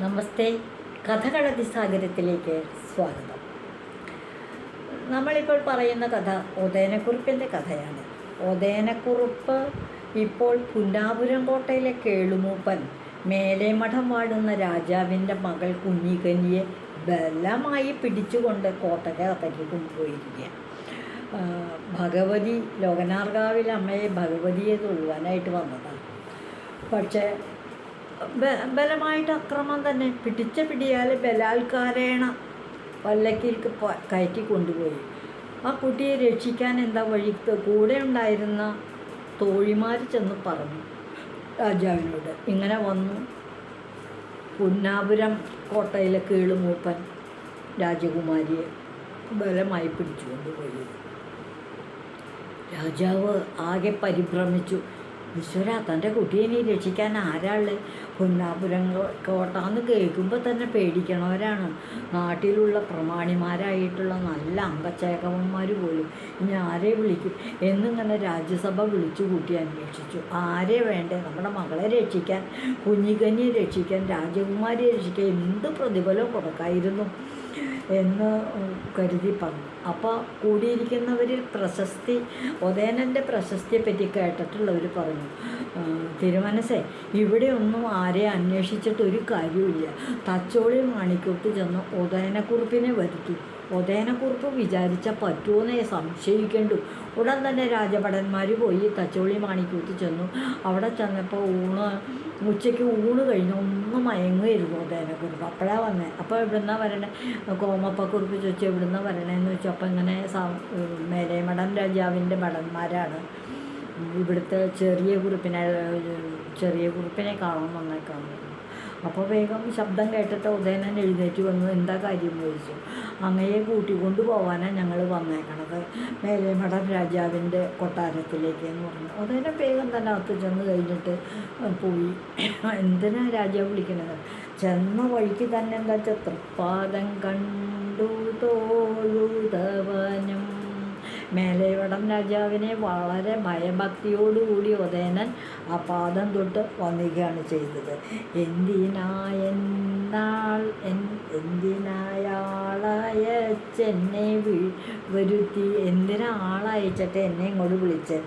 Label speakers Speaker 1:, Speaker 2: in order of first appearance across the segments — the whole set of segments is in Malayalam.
Speaker 1: നമസ്തേ. കഥകളതി സാഗരത്തിലേക്ക് സ്വാഗതം. നമ്മളിപ്പോൾ പറയുന്ന കഥ ഉദയനക്കുറിപ്പിന്റെ കഥയാണ്. ഉദയനക്കുറിപ്പ് ഇപ്പോൾ പുല്ലാപുരം കോട്ടയിലെ കേളുമൂപ്പൻ മേലെ മഠം വാടുന്ന രാജാവിന്റെ മകൾ കുഞ്ഞിക്കന്നിയെ ബലമായി പിടിച്ചുകൊണ്ട് കോട്ടയ്ക്കകത്തേക്ക് കൊണ്ടുപോയിരിക്കുക കൊണ്ടുപോയിരിക്കുകയാണ് ഭഗവതി ലോകനാർഗാവിൽ അമ്മയെ ഭഗവതിയെ തൊഴുവാനായിട്ട് വന്നതാണ്. പക്ഷേ ബലമായിട്ട് അക്രമം തന്നെ. പിടിച്ച പിടിയാൽ ബലാത്കാരേണ വല്ലക്കിലേക്ക് പ- കയറ്റി കൊണ്ടുപോയി. ആ കുട്ടിയെ രക്ഷിക്കാൻ എന്താ വഴി? കൂടെ ഉണ്ടായിരുന്ന തോഴിമാർ ചെന്ന് പറഞ്ഞു. രാജാവിനോട് ഇങ്ങനെ വന്നു. പുന്നാപുരം കോട്ടയിലെ കീളുമൂപ്പൻ രാജകുമാരിയെ ബലമായി പിടിച്ചു കൊണ്ടുപോയി രാജാവ് ആകെ പരിഭ്രമിച്ചു. ഈശ്വര തന്റെ കുട്ടിയെ രക്ഷിക്കാൻ ആരാൾ പൊന്നാപുരം കോട്ടാന്ന് കേൾക്കുമ്പോൾ തന്നെ പേടിക്കണവരാണ്. നാട്ടിലുള്ള പ്രമാണിമാരായിട്ടുള്ള നല്ല അംഗച്ചേകവന്മാർ പോലും ഇനി ആരെ വിളിക്കും? എന്നിങ്ങനെ രാജ്യസഭ വിളിച്ചു കൂട്ടി അന്വേഷിച്ചു. ആരെ വേണ്ടേ? നമ്മുടെ മകളെ രക്ഷിക്കാൻ കുഞ്ഞിക്കഞ്ഞിയെ രക്ഷിക്കാൻ രാജകുമാരിയെ രക്ഷിക്കാൻ എന്ത് പ്രതിഫലം കൊടുക്കായിരുന്നു? എന്ന് കരുതി പറഞ്ഞു. അപ്പോൾ കൂടിയിരിക്കുന്നവരിൽ പ്രശസ്തി ഒതേനന്റെ പ്രശസ്തിയെ പറ്റി കേട്ടിട്ടുള്ളവർ പറഞ്ഞു തിരുമനസേ ഇവിടെ ഒന്നും ആരെ അന്വേഷിച്ചിട്ട് ഒരു കാര്യമില്ല തച്ചോളി മാണിക്കൂട്ട് ചെന്ന് ഉദയനക്കുറിപ്പിനെ വരുത്തി. ഒതേനക്കുറുപ്പ് വിചാരിച്ച പറ്റുമെന്നേ സംശയിക്കണ്ടു. ഉടൻ തന്നെ രാജഭടന്മാർ പോയി തച്ചോളി മാണിക്കൂത്ത് ചെന്നു. അവിടെ ചെന്നപ്പോൾ ഊണ് ഉച്ചയ്ക്ക് ഊണ് കഴിഞ്ഞ് ഒന്നും മയങ്ങുമായിരുന്നു ഒതേനെക്കുറിപ്പ് അപ്പോഴാണ് വന്നത് അപ്പോൾ ഇവിടുന്ന വരണേ? കോമപ്പക്കുറിപ്പ് ചോദിച്ചു ഇവിടുന്ന് വരണേന്ന് ചോദിച്ചു. അപ്പോൾ ഇങ്ങനെ സ- രാജാവിന്റെ ഭടന്മാരാണ്. ഇവിടുത്തെ ചെറിയ കുറിപ്പിനെ ചെറിയ കുറിപ്പിനെ കാണുമെന്നൊക്കെ അപ്പോൾ വേഗം ശബ്ദം കേട്ടിട്ട് ഉദയനൻ എഴുന്നേറ്റ് വന്നു. എന്താ കാര്യം ചോദിച്ചു. അങ്ങയെ കൂട്ടിക്കൊണ്ട് പോകാനാണ് ഞങ്ങൾ വന്നേക്കണത്. മേലേമഠം രാജാവിന്റെ കൊട്ടാരത്തിലേക്ക് എന്ന് പറഞ്ഞു. ഉദയനൻ വേഗം തന്നെ അകത്ത് ചെന്ന് കഴിഞ്ഞിട്ട് പോയി. എന്തിനാ രാജാവ് വിളിക്കണത്? ചെന്ന വഴിക്ക് തന്നെ എന്താ വെച്ചാൽ തൃപ്പാദം കണ്ടു തോഴുതവനും മേലേവടം രാജാവിനെ വളരെ ഭയഭക്തിയോടുകൂടി ഉദയനൻ ആ പാദം തൊട്ട് വന്നിക്കുകയാണ് ചെയ്തത്. എന്തിനായെന്നാൾ എൻ എന്തിനായാളയച്ചെന്നെ വീ വരുത്തി എന്തിനാ ആളയച്ചിട്ട് എന്നെ ഇങ്ങോട്ട് വിളിച്ച്.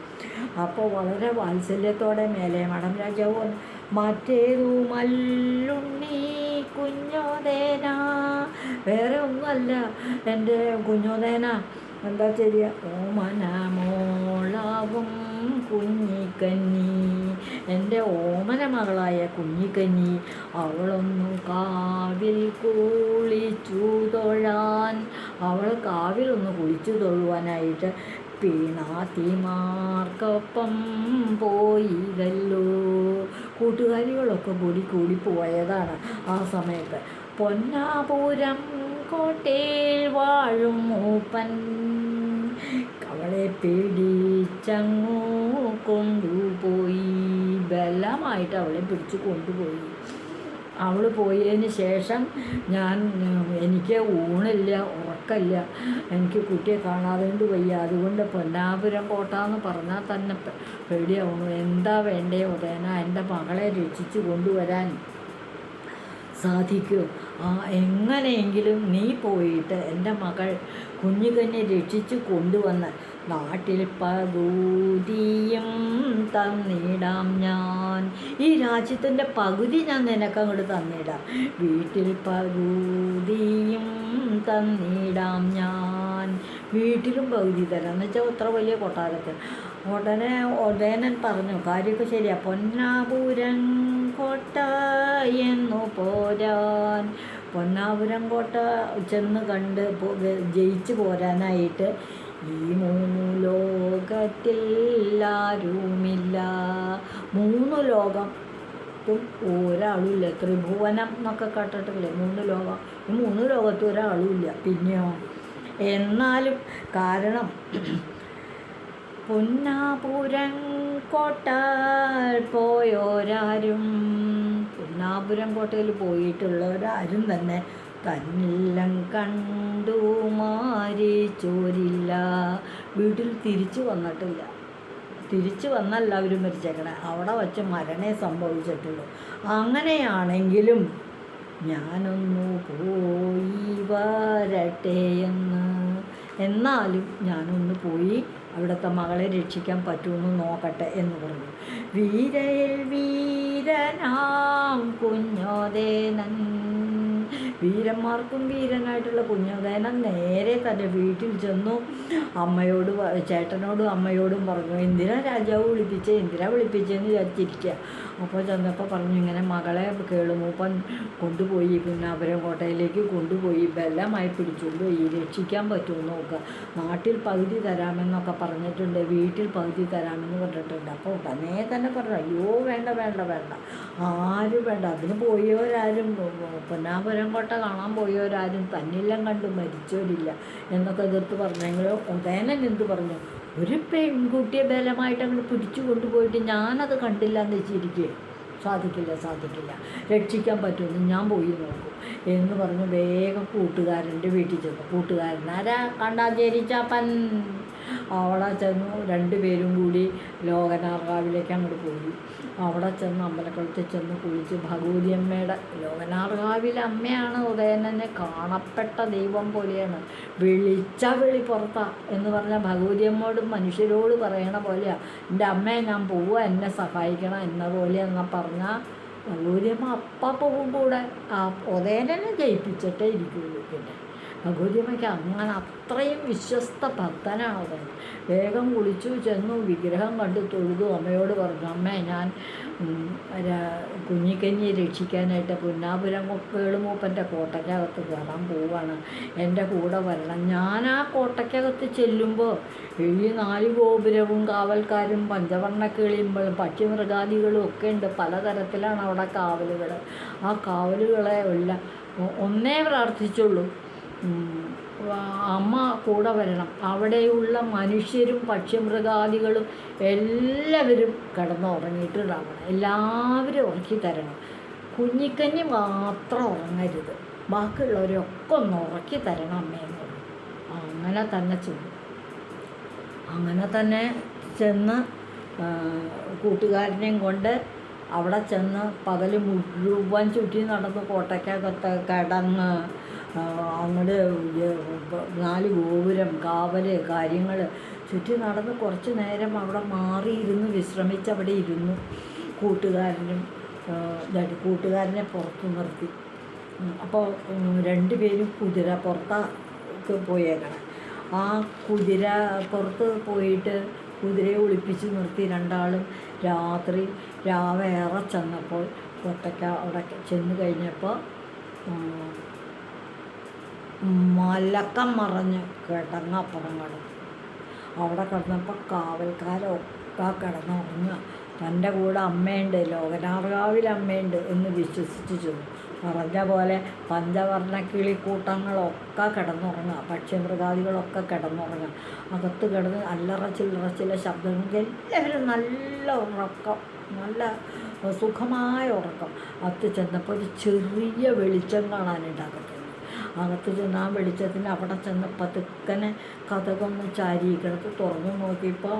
Speaker 1: അപ്പോൾ വളരെ വാത്സല്യത്തോടെ മേലേമഠം രാജാവ് പറഞ്ഞു മറ്റേതു മല്ലുണ്ണി കുഞ്ഞോദേന വേറെ ഒന്നുമല്ല എന്റെ കുഞ്ഞോദേന എന്താ ശരിയ ഓമനമോളാവും കുഞ്ഞിക്കന്നി എന്റെ ഓമന മകളായ കുഞ്ഞിക്കന്നി അവളൊന്നു കാവിൽ കുളിച്ചു തൊഴാൻ. അവൾ കാവിലൊന്ന് കുളിച്ചു തൊഴുവാനായിട്ട് പിണാത്തിമാർക്കൊപ്പം പോയിതല്ലോ കൂട്ടുകാരികളൊക്കെ കൂടി കൂടി പോയതാണ് ആ സമയത്ത്. പൊന്നാപുരം കോട്ടയിൽ വാഴും മൂപ്പൻ. അവളെ പേടിച്ചങ്ങു കൊണ്ടുപോയി. ബലമായിട്ട് അവളെ പിടിച്ച് കൊണ്ടുപോയി. അവൾ പോയതിന് ശേഷം ഞാൻ എനിക്ക് ഊണില്ല ഉറക്കമില്ല. എനിക്ക് കുട്ടിയെ കാണാതെ കൊണ്ട് വയ്യ. അതുകൊണ്ട് പൊന്നാപുരം കോട്ട എന്ന് പറഞ്ഞാൽ തന്നെ പേടിയാവുന്നു. എന്താ വേണ്ടേ ഉദയന? എന്റെ മകളെ രക്ഷിച്ചു കൊണ്ടുവരാൻ. സാധിക്കുമോ ആ എങ്ങനെയെങ്കിലും നീ പോയിട്ട് എന്റെ മകൾ കുഞ്ഞുകന്നെ രക്ഷിച്ചു കൊണ്ടുവന്ന് നാട്ടിൽ പകുതിയും തന്നിടാം ഞാൻ. ഈ രാജ്യത്തിന്റെ പകുതി ഞാൻ നിനക്കങ്ങോട്ട് തന്നിടാം. വീട്ടിൽ പകുതിയും തന്നിടാം ഞാൻ. വീട്ടിലും പകുതി തരാം. എന്ന് വെച്ചാൽ അത്ര വലിയ കൊട്ടാരത്തിൽ. ഉടനെ ഉടനൻ പറഞ്ഞു കാര്യമൊക്കെ ശരിയാണ് പൊന്നാപുരം കോട്ട എന്നു പോരാൻ. പൊന്നാപുരം കോട്ട ചെന്ന് കണ്ട് ജയിച്ചു പോരാനായിട്ട് ഈ മൂന്ന് ലോകത്തിൽ ആരുമില്ല. മൂന്ന് ലോകം ത്തും ഒരാളുമില്ല. ത്രിഭുവനം എന്നൊക്കെ കേട്ടിട്ടില്ലേ? മൂന്ന് ലോകം. ഈ മൂന്ന് ലോകത്തും ഒരാളുമില്ല. പിന്നെയോ? എന്നാലും കാരണം പുന്നാപുരം കോട്ട പോയോരാരും. പുന്നാപുരം കോട്ടയിൽ പോയിട്ടുള്ളവരാരും തന്നെ തന്നെല്ലാം കണ്ടു മാരിച്ചോരില്ല വീട്ടിൽ തിരിച്ചു വന്നിട്ടില്ല. തിരിച്ചു വന്നല്ല അവർ മരിച്ചേക്കണേ. അവിടെ വച്ച് മരണേ സംഭവിച്ചിട്ടുള്ളൂ. അങ്ങനെയാണെങ്കിലും ഞാനൊന്നു പോയി വരട്ടെ എന്ന്. എന്നാലും ഞാനൊന്ന് പോയി അവിടുത്തെ മകളെ രക്ഷിക്കാൻ പറ്റുമെന്ന് നോക്കട്ടെ എന്ന് പറഞ്ഞു. വീരയിൽ വീരനാം കുഞ്ഞോദേനൻ വീരന്മാർക്കും വീരനായിട്ടുള്ള കുഞ്ഞോദേനൻ നേരെ തന്റെ വീട്ടിൽ ചെന്നു. അമ്മയോട് ചേട്ടനോടും അമ്മയോടും പറഞ്ഞു എന്തിനാ രാജാവ് വിളിപ്പിച്ചേ എന്തിനാ വിളിപ്പിച്ചേന്ന് വിചാരിച്ചിരിക്കുക അപ്പോൾ ചെന്നപ്പോൾ പറഞ്ഞു ഇങ്ങനെ മകളെ കേളുമൂപ്പൻ കൊണ്ടുപോയി പിന്നെ അവരെ കോട്ടയിലേക്ക് കൊണ്ടുപോയി ബലമായി പിടിച്ചുകൊണ്ട് പോയി രക്ഷിക്കാൻ പറ്റുമോ നോക്കുക നാട്ടിൽ പകുതി തരാമെന്നൊക്കെ പറഞ്ഞിട്ടുണ്ട് വീട്ടിൽ പകുതി തരാമെന്ന് പറഞ്ഞിട്ടുണ്ട്. അപ്പോൾ ഉടനെ തന്നെ പറഞ്ഞു അയ്യോ വേണ്ട വേണ്ട വേണ്ട. ആരും വേണ്ട. അതിന് പോയവരാരും പൊന്നാപുരം കോട്ട കാണാൻ പോയവരാരും തന്നില്ലം കണ്ട് മരിച്ചവരില്ല. എന്നൊക്കെ എതിർത്ത് പറഞ്ഞെങ്കിലും ഉടനെ എന്ത് പറഞ്ഞു? ഒരു പെൺകുട്ടിയെ ബലമായിട്ട് അങ്ങോട്ട് പിടിച്ചു കൊണ്ടുപോയിട്ട് ഞാനത് കണ്ടില്ല എന്ന് വെച്ചിരിക്കുകയും സാധിക്കില്ല സാധിക്കില്ല. രക്ഷിക്കാൻ പറ്റുമെന്ന് ഞാൻ പോയി നോക്കും. എന്ന് പറഞ്ഞ് വേഗം കൂട്ടുകാരന്റെ വീട്ടിൽ ചെന്നു. കൂട്ടുകാരൻ ആരാ കണ്ടാഞ്ചേരി ചാപ്പൻ അവിടെ രണ്ട് പേരും കൂടി ലോകനാർകാവിലേക്ക് അങ്ങോട്ട് പോയി. അവിടെ ചെന്ന് അമ്പലക്കുളത്തിൽ ചെന്ന് കുളിച്ച് ഭഗവതി അമ്മയുടെ ലോകനാർകാവിലെ അമ്മയാണ് ഉദയനെ കാണപ്പെട്ട ദൈവം പോലെയാണ്. വിളിച്ച വിളി പുറത്താ എന്ന് പറഞ്ഞാൽ ഭഗവതി അമ്മയോടും മനുഷ്യരോട് പറയണ പോലെയാണ് എന്റെ അമ്മയെ ഞാൻ പോവുക എന്നെ സഹായിക്കണം എന്ന പോലെ പറഞ്ഞാൽ ഭഗവതി അമ്മ അപ്പം പോകും കൂടെ. ആ ഉദയനെ ജയിപ്പിച്ചിട്ടേ ഇരിക്കുകയുള്ളൂ പിന്നെ. ഭഗവതിയമ്മയ്ക്ക് അങ്ങനെ അത്രയും വിശ്വസ്ത ഭക്തനാണ്. അവൻ വേഗം കുളിച്ചു ചെന്നു വിഗ്രഹം കണ്ട് തൊഴുതു അമ്മയോട് പറഞ്ഞു അമ്മ ഞാൻ കുഞ്ഞിക്കഞ്ഞിയെ രക്ഷിക്കാനായിട്ട് പുന്നാപുരം വേളുമൂപ്പന്റെ കോട്ടയ്ക്കകത്ത് കയറാൻ പോവാണ്. എന്റെ കൂടെ വരണം. ഞാൻ ആ കോട്ടയ്ക്കകത്ത് ചെല്ലുമ്പോൾ ഈ നാല് ഗോപുരവും കാവൽക്കാരും പഞ്ചവർണ കിളിയുമ്പോഴും പക്ഷിമൃഗാദികളും ഒക്കെ ഉണ്ട്. പലതരത്തിലാണ് അവിടെ കാവലുകൾ. ആ കാവലുകളെ ഒ- ഒന്നേ പ്രാർത്ഥിച്ചുള്ളൂ. അമ്മ കൂടെ വരണം. അവിടെയുള്ള മനുഷ്യരും പക്ഷിമൃഗാദികളും എല്ലാവരും കിടന്നുറങ്ങിയിട്ടുണ്ടാവണം എല്ലാവരും ഉറക്കി തരണം. കുഞ്ഞിക്കഞ്ഞി മാത്രം ഉറങ്ങരുത്. ബാക്കിയുള്ളവരൊക്കെ ഒന്ന് ഉറക്കി തരണം അമ്മയെന്ന് അങ്ങനെ തന്നെ ചെയ്തു അങ്ങനെ തന്നെ ചെന്ന് കൂട്ടുകാരനെയും കൊണ്ട് അവിടെ ചെന്ന് പകൽ മുഴുവൻ ചുറ്റി നടന്ന് കോട്ടയ്ക്കകത്ത് കിടന്ന് അങ്ങോട്ട് നാല് ഗോപുരം കാവൽ കാര്യങ്ങൾ ചുറ്റി നടന്ന് കുറച്ച് നേരം അവിടെ മാറിയിരുന്ന് വിശ്രമിച്ച് അവിടെ ഇരുന്നു കൂട്ടുകാരനും ഇതായിട്ട് കൂട്ടുകാരനെ പുറത്തു നിർത്തി. അപ്പോൾ രണ്ട് പേരും കുതിര പുറത്തേക്ക് പോയേക്കണം. ആ കുതിര പുറത്ത് പോയിട്ട് കുതിരയെ ഒളിപ്പിച്ച് നിർത്തി രണ്ടാളും രാത്രി രാവേറെ ചെന്നപ്പോൾ ഒറ്റയ്ക്ക് അവിടെ ചെന്ന് കഴിഞ്ഞപ്പോൾ മലക്കം മറഞ്ഞ് കിടങ്ങപ്പുറം കിടന്നു അവിടെ കിടന്നപ്പോൾ കാവൽക്കാരൊക്കെ കിടന്നുറങ്ങുക തന്റെ കൂടെ അമ്മയുണ്ട് ലോകനാർകാവിൽ അമ്മയുണ്ട് എന്ന് വിശ്വസിച്ച് ചെന്നു. പറഞ്ഞ പോലെ പഞ്ചവർണ കിളിക്കൂട്ടങ്ങളൊക്കെ കിടന്നുറങ്ങുക പക്ഷിമൃഗാദികളൊക്കെ കിടന്നുറങ്ങുക. അകത്ത് കിടന്ന് അല്ലറ ചില്ലറ ചില ശബ്ദങ്ങൾ എല്ലാവരും നല്ല ഉറക്കം നല്ല സുഖമായ ഉറക്കം. അത് ചെന്നപ്പോൾ ഒരു ചെറിയ വെളിച്ചം കാണാനുണ്ട് അകത്ത് ചെന്ന് ആ വെളിച്ചത്തിന് അവിടെ ചെന്ന് പതുക്കനെ കഥകൊന്ന് ചാരിയിക്കണത്ത് തുറന്നു നോക്കിയപ്പോൾ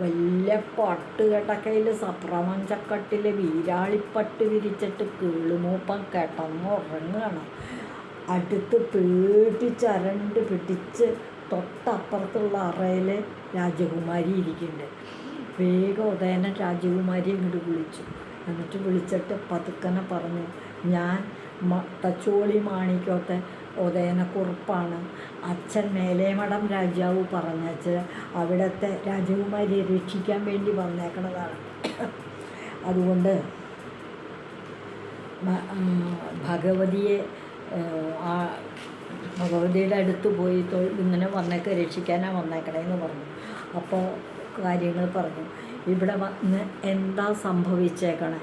Speaker 1: വലിയ പട്ട് കെട്ടക്കയിൽ സപ്രമഞ്ചക്കട്ടിൽ വീരാളിപ്പട്ട് വിരിച്ചിട്ട് കീളുമൂപ്പം കിടന്നുറങ്ങുകയാണ് അടുത്ത് പേടിച്ചരണ്ട് പിടിച്ച് തൊട്ടപ്പുറത്തുള്ള അറയിൽ രാജകുമാരി ഇരിക്കുന്നുണ്ട്. വേഗം ഉദയനൻ രാജകുമാരി ഇങ്ങോട്ട് വിളിച്ചു. എന്നിട്ട് വിളിച്ചിട്ട് പതുക്കനെ പറഞ്ഞു ഞാൻ തച്ചോളി മാണിക്കോത്തെ ഉദയനക്കുറുപ്പാണ് അച്ഛൻ മേലേമഠം രാജാവ് പറഞ്ഞച്ച് അവിടുത്തെ രാജകുമാരിയെ രക്ഷിക്കാൻ വേണ്ടി വന്നേക്കണതാണ്. അതുകൊണ്ട് ഭഗവതിയെ ഭഗവതിയുടെ അടുത്ത് പോയി ഇങ്ങനെ വന്നേക്ക് രക്ഷിക്കാനാണ് വന്നേക്കണേന്ന് പറഞ്ഞു. അപ്പോൾ കാര്യങ്ങൾ പറഞ്ഞു. ഇവിടെ വന്ന് എന്താ സംഭവിച്ചേക്കണേ?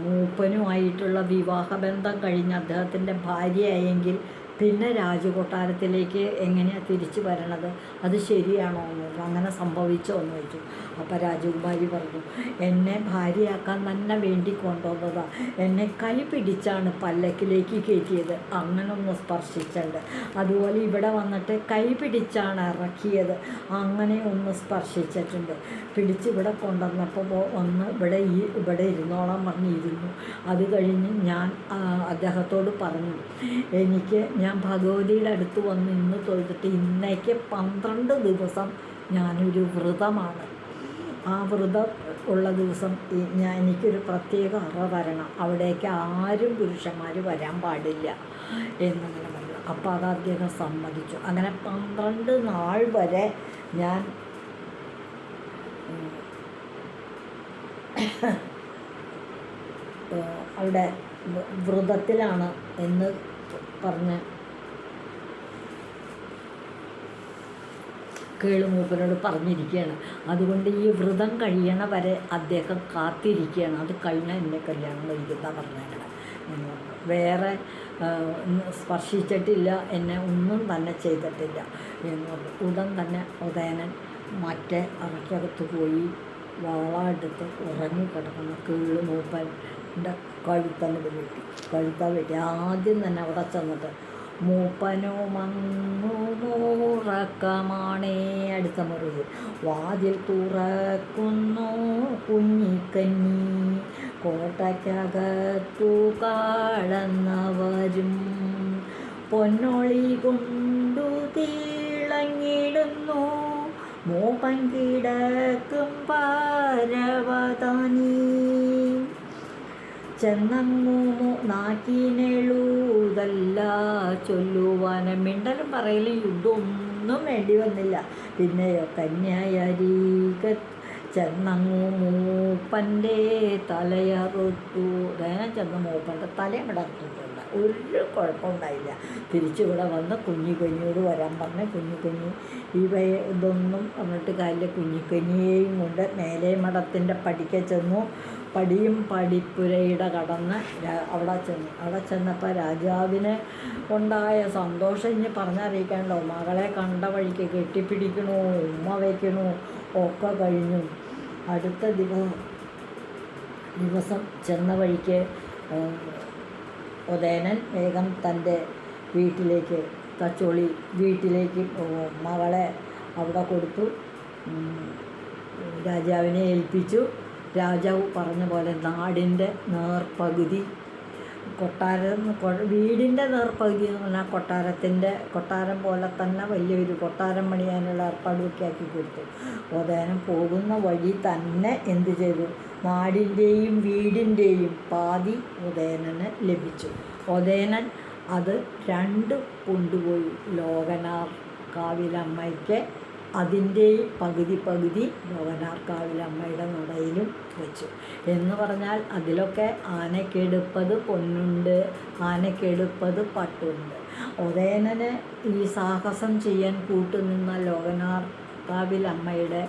Speaker 1: മൂപ്പനുമായിട്ടുള്ള വിവാഹബന്ധം കഴിഞ്ഞ് അദ്ദേഹത്തിന്റെ ഭാര്യയായെങ്കിൽ പിന്നെ രാജകൊട്ടാരത്തിലേക്ക് എങ്ങനെയാണ് തിരിച്ചു വരണത്? അത് ശരിയാണോ എന്ന് ചോദിച്ചു. അങ്ങനെ സംഭവിച്ചോ എന്ന് ചോദിച്ചു. അപ്പം രാജകുമാരി പറഞ്ഞു എന്നെ ഭാര്യയാക്കാൻ തന്നെ വേണ്ടി കൊണ്ടുവന്നതാണ് എന്നെ കൈ പിടിച്ചാണ് പല്ലക്കിലേക്ക് കയറ്റിയത്. അങ്ങനെ ഒന്ന് സ്പർശിച്ചിട്ടുണ്ട് അതുപോലെ ഇവിടെ വന്നിട്ട് കൈ പിടിച്ചാണ് ഇറക്കിയത്. അങ്ങനെ ഒന്ന് സ്പർശിച്ചിട്ടുണ്ട്. പിടിച്ച് ഇവിടെ കൊണ്ടുവന്നപ്പോൾ ഒന്ന് ഇവിടെ ഈ ഇവിടെ ഇരുന്നോളാം പറഞ്ഞിരുന്നു. അത് കഴിഞ്ഞ് ഞാൻ അദ്ദേഹത്തോട് പറഞ്ഞു എനിക്ക് ഞാൻ ഭഗവതിയുടെ അടുത്ത് വന്ന് ഇന്ന് തൊഴുതിട്ട് ഇന്നേക്ക് പന്ത്രണ്ട് ദിവസം ഞാനൊരു വ്രതമാണ്. ആ വ്രതം ഉള്ള ദിവസം ഞാൻ എനിക്കൊരു പ്രത്യേക അറ വരണം. അവിടേക്ക് ആരും പുരുഷന്മാർ വരാൻ പാടില്ല എന്നങ്ങനെ പറഞ്ഞു. അപ്പോൾ അത് അദ്ദേഹം സമ്മതിച്ചു. അങ്ങനെ പന്ത്രണ്ട് നാൾ വരെ ഞാൻ അവിടെ വ്രതത്തിലാണ് എന്ന് പറഞ്ഞ് കേളുമൂപ്പനോട് പറഞ്ഞിരിക്കുകയാണ്. അതുകൊണ്ട് ഈ വ്രതം കഴിയണ വരെ അദ്ദേഹം കാത്തിരിക്കുകയാണ്. അത് കഴിഞ്ഞാൽ എന്നെ കല്യാണം കഴിക്കുന്ന പറഞ്ഞേക്കണം. വേറെ സ്പർശിച്ചിട്ടില്ല. എന്നെ ഒന്നും തന്നെ ചെയ്തിട്ടില്ല. എന്ന് പറഞ്ഞു. ഉടൻ തന്നെ ഉദയനൻ മറ്റേ അറയ്ക്കകത്ത് പോയി വാളെടുത്ത് ഉറങ്ങിക്കിടക്കുന്ന മൂപ്പന്റെ കഴുത്തന്നെ വെട്ടി. കഴുത്ത വെട്ടി. ആദ്യം തന്നെ അവിടെ ചെന്നിട്ട് മൂപ്പനോ മങ്ങു മൂറക്കമാണേ അടുത്ത മുറിയിൽ വാതിൽ തുറക്കുന്നു കുഞ്ഞിക്കന്നി. കോട്ടയ്ക്കകത്തു കാളന്നവരും. പൊന്നൊളി കൊണ്ടു തിളങ്ങിടുന്നു. മൂപ്പൻ കിടക്കും പാരവതാനീ. ചെന്നങ്ങു നാക്കീനെളൂതല്ല ചൊല്ലുവാനും. മിണ്ടലും പറയലും യുദ്ധമൊന്നും വേണ്ടി വന്നില്ല. പിന്നെയോ കന്യാരീക ചെന്നങ്ങു മൂപ്പന്റെ തലയറുത്തു. വേനം ചെന്ന് മൂപ്പന്റെ തലയും അറുത്തിട്ടുണ്ട് ഒരു കുഴപ്പമുണ്ടായില്ല. തിരിച്ചിവിടെ വന്ന് കുഞ്ഞിക്കഞ്ഞിയോട് വരാൻ പറഞ്ഞ് കുഞ്ഞി ഇവയെ ഇതൊന്നും പറഞ്ഞിട്ട് കാര്യമില്ല. കുഞ്ഞിക്കുഞ്ഞിയെയും കൊണ്ട് മേലെ മഠത്തിന്റെ പടിക്ക ചെന്നു. പടിയും പടിപ്പുരയുടെ കടന്ന് അവിടെ ചെന്നു. അവിടെ ചെന്നപ്പോൾ രാജാവിന് ഉണ്ടായ സന്തോഷം ഇനി പറഞ്ഞറിയിക്കാണ്ടോ മകളെ കണ്ട വഴിക്ക് കെട്ടിപ്പിടിക്കണു ഉമ്മ വയ്ക്കണു ഒക്കെ കഴിഞ്ഞു. അടുത്ത ദിവസം ദിവസം ചെന്ന വഴിക്ക് ഉദയനൻ വേഗം തന്റെ വീട്ടിലേക്ക് തച്ചോളി വീട്ടിലേക്ക് മകളെ അവിടെ കൊടുത്തു. രാജാവിനെ ഏൽപ്പിച്ചു. രാജാവ് പറഞ്ഞ പോലെ നാടിന്റെ നേർപകുതി കൊട്ടാരം വീടിന്റെ നേർപ്പകുതി എന്ന് പറഞ്ഞാൽ കൊട്ടാരത്തിന്റെ കൊട്ടാരം പോലെ തന്നെ വലിയൊരു കൊട്ടാരം പണിയാനുള്ള ഏർപ്പാടൊക്കെ ആക്കി കൊടുത്തു. ഉദയനം പോകുന്ന വഴി തന്നെ എന്ത് ചെയ്തു? നാടിന്റെയും വീടിന്റെയും പാതി ഉദയനന് ലഭിച്ചു. ഉദയനൻ അത് രണ്ടും കൊണ്ടുപോയി. ലോകനാർ കാവിലമ്മയ്ക്ക് അതിന്റെയും പകുതി പകുതി ലോകനാർക്കാവിലമ്മയുടെ നടയിലും വെച്ചു. എന്ന് പറഞ്ഞാൽ അതിലൊക്കെ ആനക്കെടുപ്പത് പൊന്നുണ്ട് ആനക്കെടുപ്പത് പട്ടുണ്ട്. ഉദയനന് ഈ സാഹസം ചെയ്യാൻ കൂട്ടുനിന്ന ലോകനാർക്കാവിൽ അമ്മയുടെ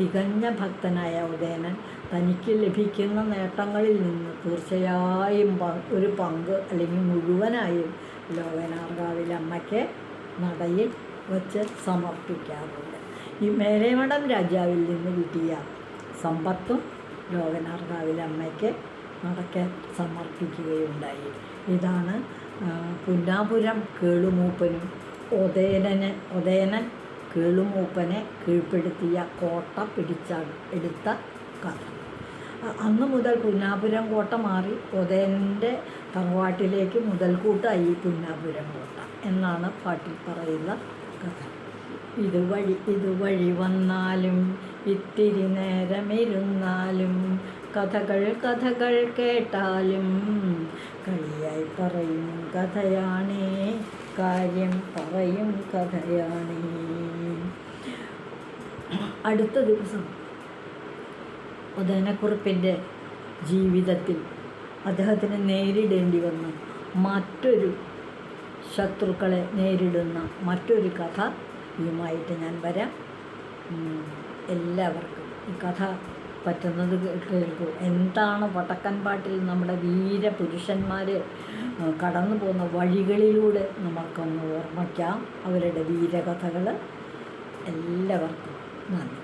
Speaker 1: തികഞ്ഞ ഭക്തനായ ഉദയനൻ തനിക്ക് ലഭിക്കുന്ന നേട്ടങ്ങളിൽ നിന്ന് തീർച്ചയായും ഒരു പങ്ക് അല്ലെങ്കിൽ മുഴുവനായും ലോകനാർക്കാവിൽ അമ്മയ്ക്ക് നടയിൽ വച്ച് സമർപ്പിക്കാറുണ്ട്. ഈ മേലേമഠം രാജാവിൽ നിന്ന് കിട്ടിയ സമ്പത്തും ലോകനാർക്കാവിലെ അമ്മയ്ക്ക് നടക്കെ സമർപ്പിക്കുകയുണ്ടായി. ഇതാണ് പുന്നാപുരം കേളുമൂപ്പനും ഉദയനന് ഉദയനൻ കേളുമൂപ്പനെ കീഴ്പ്പെടുത്തിയ കോട്ട പിടിച്ച എടുത്ത കഥ. അന്ന് മുതൽ പുന്നാപുരം കോട്ട മാറി ഉദയനന്റെ തറവാട്ടിലേക്ക് മുതൽക്കൂട്ടായി പുന്നാപുരം കോട്ട എന്നാണ് പാട്ടിൽ പറയുന്ന ഇതുവഴി ഇതുവഴി വന്നാലും ഇത്തിരി നേരമിരുന്നാലും കഥകൾ കഥകൾ കേട്ടാലും കളിയായി പറയും കഥയാണേ കാര്യം പറയും കഥയാണേ. അടുത്ത ദിവസം ഉദയനക്കുറിപ്പിന്റെ ജീവിതത്തിൽ അദ്ദേഹത്തിന് നേരിടേണ്ടി വന്ന മറ്റൊരു ശത്രുക്കളെ നേരിടുന്ന മറ്റൊരു കഥ ഇതുമായിട്ട് ഞാൻ വരാം. എല്ലാവർക്കും ഈ കഥ പറ്റുന്നത് കേൾക്കൂ. എന്താണ് വടക്കൻ പാട്ടിൽ നമ്മുടെ വീരപുരുഷന്മാർ കടന്നു പോകുന്ന വഴികളിലൂടെ നമുക്കൊന്ന് ഓർമ്മിക്കാം അവരുടെ വീരകഥകൾ എല്ലാവർക്കും നന്ദി.